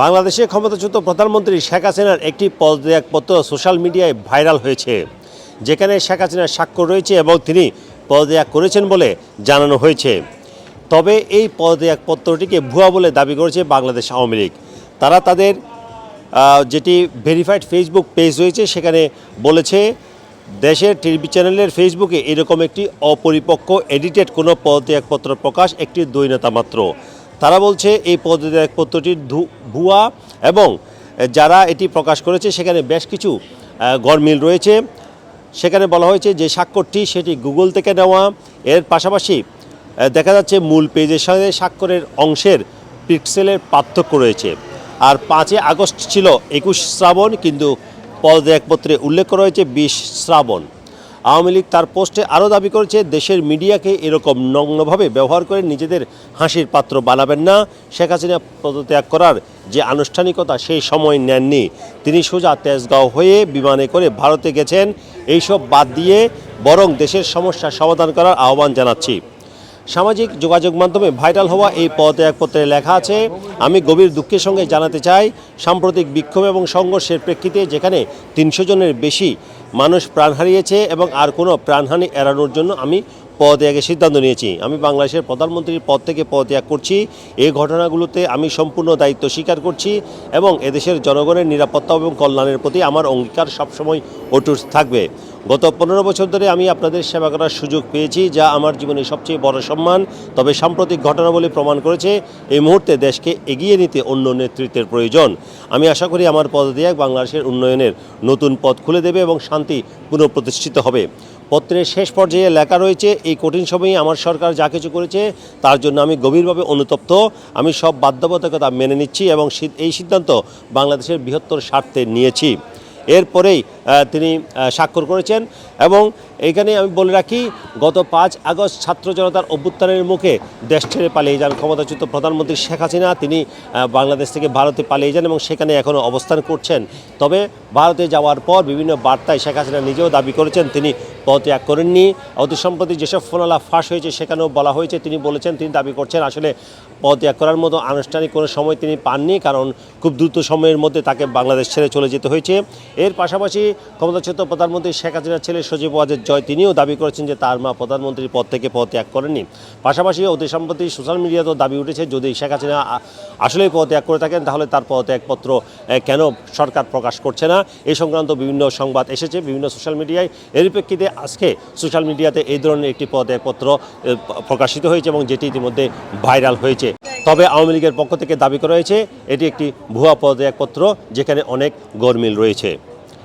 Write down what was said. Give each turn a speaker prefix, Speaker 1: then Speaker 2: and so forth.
Speaker 1: বাংলাদেশে ক্ষমতাচ্যুত প্রধানমন্ত্রী শেখ হাসিনার একটি পদত্যাগপত্র সোশ্যাল মিডিয়ায় ভাইরাল হয়েছে, যেখানে শেখ হাসিনার স্বাক্ষর রয়েছে এবং তিনি পদত্যাগ করেছেন বলে জানানো হয়েছে। তবে এই পদত্যাগপত্রটিকে ভুয়া বলে দাবি করেছে বাংলাদেশ আওয়ামী লীগ। তারা তাদের যেটি ভেরিফাইড ফেসবুক পেজ রয়েছে, সেখানে বলেছে, দেশের টিভি চ্যানেলের ফেসবুকে এরকম একটি অপরিপক্ক এডিটেড কোনো পদত্যাগপত্র প্রকাশ একটি দৈনতা মাত্র। তারা বলছে এই ধু- ভুয়া এবং যারা এটি প্রকাশ করেছে, সেখানে বেশ কিছু গরমিল রয়েছে। সেখানে বলা হয়েছে যে স্বাক্ষরটি সেটি গুগল থেকে নেওয়া। এর পাশাপাশি দেখা যাচ্ছে মূল পেজের সঙ্গে স্বাক্ষরের অংশের পিক্সেলের পার্থক্য রয়েছে। আর পাঁচই আগস্ট ছিল একুশ শ্রাবণ, কিন্তু পদত্যাগপত্রে উল্লেখ করা হয়েছে বিশ শ্রাবণ। আওয়ামী লীগ তার পোস্টে আরও দাবি করেছে, দেশের মিডিয়াকে এরকম নগ্নভাবে ব্যবহার করে নিজেদের হাসির পাত্র বানাবেন না। শেখ হাসিনা পদত্যাগ করার যে আনুষ্ঠানিকতা সেই সময় নেননি। তিনি সোজা তেজগাঁও হয়ে বিমানে করে ভারতে গেছেন। এইসব বাদ দিয়ে বরং দেশের সমস্যা সমাধান করার আহ্বান জানাচ্ছি। সামাজিক যোগাযোগ মাধ্যমে ভাইরাল হওয়া এই পদত্যাগপত্রে লেখা আছে, আমি গভীর দুঃখের সঙ্গে জানাতে চাই, সাম্প্রতিক বিক্ষোভ এবং সংঘর্ষের প্রেক্ষিতে যেখানে তিনশো জনের বেশি মানুষ প্রাণ হারিয়েছে এবং আর কোনো প্রাণহানি এড়ানোর জন্য আমি পদত্যাগের সিদ্ধান্ত নিয়েছি। আমি বাংলাদেশের প্রধানমন্ত্রীর পদ থেকে পদত্যাগ করছি, এই ঘটনাগুলোতে আমি সম্পূর্ণ দায়িত্ব স্বীকার করছি এবং এদেশের জনগণের নিরাপত্তা এবং কল্যাণের প্রতি আমার অঙ্গীকার সবসময় অটুট থাকবে। গত পনেরো বছর ধরে আমি আপনাদের সেবা করার সুযোগ পেয়েছি, যা আমার জীবনের সবচেয়ে বড় সম্মান, তবে সাম্প্রতিক ঘটনাবলী প্রমাণ করেছে, এই মুহূর্তে দেশকে এগিয়ে নিতে অন্য নেতৃত্বের প্রয়োজন। আমি আশা করি আমার পদ পদত্যাগ বাংলাদেশের উন্নয়নের নতুন পথ খুলে দেবে এবং শান্তি পুনঃপ্রতিষ্ঠিত হবে। পত্রের শেষ পর্যায়ে লেখা রয়েছে, এই কঠিন সময়ে আমার সরকার যা কিছু করেছে, তার জন্য আমি গভীরভাবে অনুতপ্ত। আমি সব বাধ্যবাধকতা মেনে নিচ্ছি এবং এই সিদ্ধান্ত বাংলাদেশের বৃহত্তর স্বার্থে নিয়েছি। এরপরেই তিনি স্বাক্ষর করেছেন। এবং এইখানে আমি বলে রাখি, গত পাঁচ আগস্ট ছাত্র জনতার অভ্যুত্থানের মুখে দেশ ছেড়ে পালিয়ে যান ক্ষমতাচ্যুত প্রধানমন্ত্রী শেখ হাসিনা। তিনি বাংলাদেশ থেকে ভারতে পালিয়ে যান এবং সেখানে এখনও অবস্থান করছেন। তবে ভারতে যাওয়ার পর বিভিন্ন বার্তায় শেখ হাসিনা নিজেও দাবি করেছেন, তিনি পদত্যাগ করেননি। অতি সম্প্রতি যেসব ফোনালা ফাঁস হয়েছে সেখানেও বলা হয়েছে, তিনি বলেছেন, তিনি দাবি করছেন, আসলে পদত্যাগ করার মতো আনুষ্ঠানিক কোনো সময় তিনি পাননি, কারণ খুব দ্রুত সময়ের মধ্যে তাকে বাংলাদেশ ছেড়ে চলে যেতে হয়েছে। এর পাশাপাশি ক্ষমতাচ্যুত প্রধানমন্ত্রী শেখ হাসিনার ছেলে সজীব ওয়াজেদ জয়, তিনিও দাবি করেছেন যে তার মা প্রধানমন্ত্রীর পদ থেকে পদত্যাগ করেননি। পাশাপাশি অতি সম্প্রতি সোশ্যাল মিডিয়াতেও দাবি উঠেছে, যদি শেখ হাসিনা আসলেই পদত্যাগ করে থাকেন, তাহলে তার পদত্যাগপত্র কেন সরকার প্রকাশ করছে না? এই সংক্রান্ত বিভিন্ন সংবাদ এসেছে বিভিন্ন সোশ্যাল মিডিয়ায়। এর প্রেক্ষিতে আজকে সোশ্যাল মিডিয়াতে এই ধরনের একটি পদত্যাগপত্র প্রকাশিত হয়েছে এবং যেটি ইতিমধ্যে ভাইরাল হয়েছে। তবে আওয়ামী লীগের পক্ষ থেকে দাবি করা হয়েছে, এটি একটি ভুয়া পদত্যাগপত্র যেখানে অনেক গরমিল রয়েছে।